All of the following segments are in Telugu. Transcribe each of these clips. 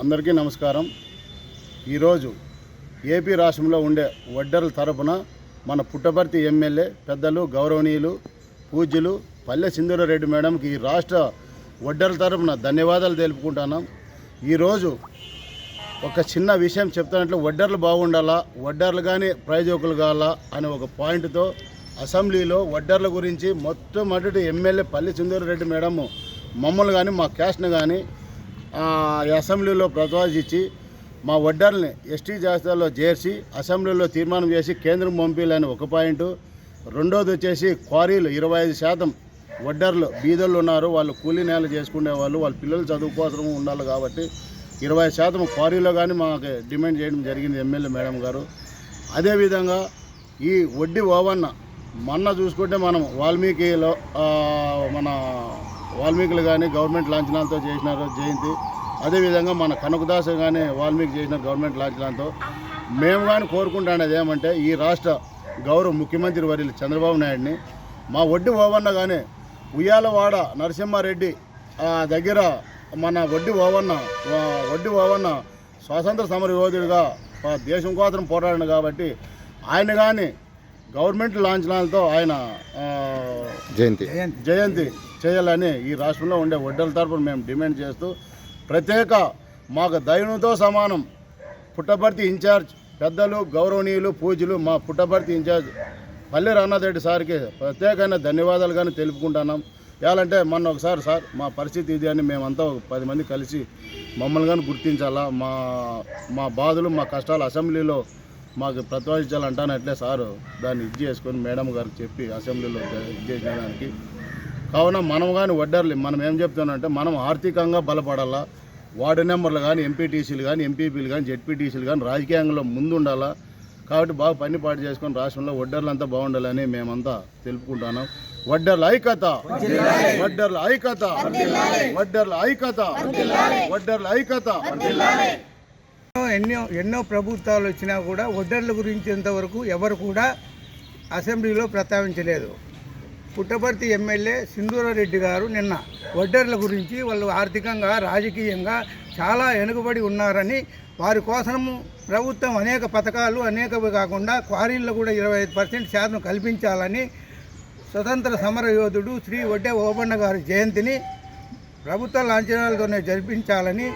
అందరికీ నమస్కారం. ఈరోజు ఏపీ రాష్ట్రంలో ఉండే వడ్డర్ల తరపున మన పుట్టపర్తి ఎమ్మెల్యే పెద్దలు గౌరవనీయులు పూజ్యులు పల్లె సింధూరారెడ్డి మేడంకి ఈ రాష్ట్ర వడ్డర్ల తరపున ధన్యవాదాలు తెలుపుకుంటున్నాం. ఈరోజు ఒక చిన్న విషయం చెప్తానంటే వడ్డర్లు బాగుండాలా వడ్డర్లు కానీ ప్రయోజకులు కావాలా అనే ఒక పాయింట్తో అసెంబ్లీలో వడ్డర్ల గురించి మొట్టమొదటి ఎమ్మెల్యే పల్లి సింధూరారెడ్డి మేడము మమ్మల్ని కానీ మా క్యాస్ట్ని కానీ అసెంబ్లీలో ప్రతిపాదించి మా వడ్డర్ని ఎస్టీ జాబితాలో చేర్చి అసెంబ్లీలో తీర్మానం చేసి కేంద్రం పంపించాలని ఒక పాయింట్. రెండోది వచ్చేసి క్వారీలు ఇరవై ఐదు శాతం వడ్డర్లు బీదర్లు ఉన్నారు. వాళ్ళు కూలీ నేల చేసుకునే వాళ్ళు వాళ్ళ పిల్లలు చదువు కోసం ఉండాలి కాబట్టి ఇరవై శాతం క్వారీలో కానీ మాకు డిమాండ్ చేయడం జరిగింది ఎమ్మెల్యే మేడం గారు. అదేవిధంగా ఈ వడ్డీ ఓవన్న మొన్న చూసుకుంటే మనం వాల్మీకిలో మన వాల్మీకులు కానీ గవర్నమెంట్ లాంఛనాలతో చేసినారు జయంతి. అదేవిధంగా మన కనకదాస్ కానీ వాల్మీకి చేసిన గవర్నమెంట్ లాంఛనాలతో మేము కానీ కోరుకుంటున్నది ఏమంటే ఈ రాష్ట్ర గౌరవ ముఖ్యమంత్రి వర్యులు చంద్రబాబు నాయుడిని మా వడ్డీ ఓవన్న కానీ ఉయ్యాలవాడ నరసింహారెడ్డి దగ్గర మన వడ్డీ ఓవన్న వడ్డి వడ్డీ ఓవన్న స్వాతంత్ర సమర యోధుడిగా దేశం కోసం పోరాడిన కాబట్టి ఆయన కానీ గవర్నమెంట్ లాంఛనాలతో ఆయన జయంతి. జయంతి. చేయాలని ఈ రాష్ట్రంలో ఉండే వడ్డల తరపున మేము డిమాండ్ చేస్తూ ప్రత్యేక మాకు దైవంతో సమానం పుట్టపర్తి ఇన్ఛార్జ్ పెద్దలు గౌరవనీయులు పూజలు మా పుట్టపర్తి ఇన్ఛార్జ్ పల్లె రానాథరెడ్డి సార్కి ప్రత్యేకమైన ధన్యవాదాలు కానీ తెలుపుకుంటున్నాం. ఎలాంటే మొన్న ఒకసారి సార్ మా పరిస్థితి ఇది అని మేమంతా ఒక పది మంది కలిసి మమ్మల్ని కానీ గుర్తించాలా? మా మా బాధలు మా కష్టాలు అసెంబ్లీలో మాకు ప్రతిపాదించాలంటానట్లే సారు. దాన్ని ఇది చేసుకొని మేడం గారికి చెప్పి అసెంబ్లీలో ఇది చేసిన దానికి కావున మనం కానీ వడ్డర్లు మనం ఏం చెప్తున్నామంటే మనం ఆర్థికంగా బలపడాలా. వార్డు నెంబర్లు కానీ ఎంపీటీసీలు కానీ ఎంపీపీలు కానీ జెడ్పీటీసీలు కానీ రాజకీయంలో ముందు ఉండాలా కాబట్టి బాగా పని పాటు చేసుకొని రాష్ట్రంలో వడ్డర్లు అంతా బాగుండాలని మేమంతా తెలుపుకుంటున్నాం. వడ్డర్ల ఐకత వడ్డర్ల ఐకత వడ్డర్ల ఐకత వడ్డర్ల ఐకత ఎన్నో ఎన్నో ప్రభుత్వాలు వచ్చినా కూడా వడ్డర్ల గురించి ఇంతవరకు ఎవరు కూడా అసెంబ్లీలో ప్రస్తావించలేదు. పుట్టపర్తి ఎమ్మెల్యే సింధూరారెడ్డి గారు నిన్న వడ్డర్ల గురించి వాళ్ళు ఆర్థికంగా రాజకీయంగా చాలా వెనుకబడి ఉన్నారని వారి కోసము ప్రభుత్వం అనేక పథకాలు అనేకవి కాకుండా క్వారీల్లో కూడా ఇరవై ఐదు పర్సెంట్ శాతం కల్పించాలని స్వతంత్ర సమర యోధుడు శ్రీ వడ్డే ఓబన్న గారి జయంతిని ప్రభుత్వ లాంఛనాలతోనే జరిపించాలని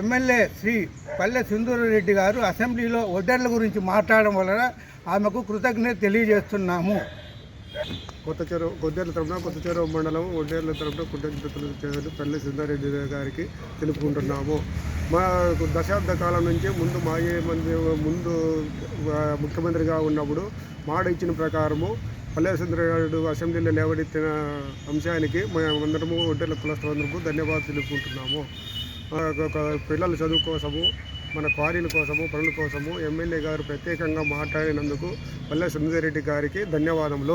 ఎమ్మెల్యే శ్రీ పల్లె సింధూరారెడ్డి గారు అసెంబ్లీలో ఒడ్డర్ల గురించి మాట్లాడడం వలన ఆమెకు కృతజ్ఞత తెలియజేస్తున్నాము. కొత్త చెరువు కొద్దేళ్ళ తరపున కొత్త చెరువు మండలం ఒడ్డేళ్ళ తరపున కృతజ్ఞతలు చేయాలి పల్లె సిద్ధారెడ్డి గారికి తెలుపుకుంటున్నాము. మా దశాబ్ద కాలం నుంచి ముందు మాజీ మంది ముందు ముఖ్యమంత్రిగా ఉన్నప్పుడు మాట ఇచ్చిన ప్రకారము పల్లె సుందరగారు అసెంబ్లీలో లేవడెత్తిన అంశానికి మేమందరము ఒడ్డేళ్ళ కులస్తులందరము ధన్యవాదాలు తెలుపుకుంటున్నాము. పిల్లల చదువు కోసము మన క్వారీల కోసము పనుల కోసము ఎమ్మెల్యే గారు ప్రత్యేకంగా మాట్లాడినందుకు పల్లె సుందరెడ్డి గారికి ధన్యవాదములు.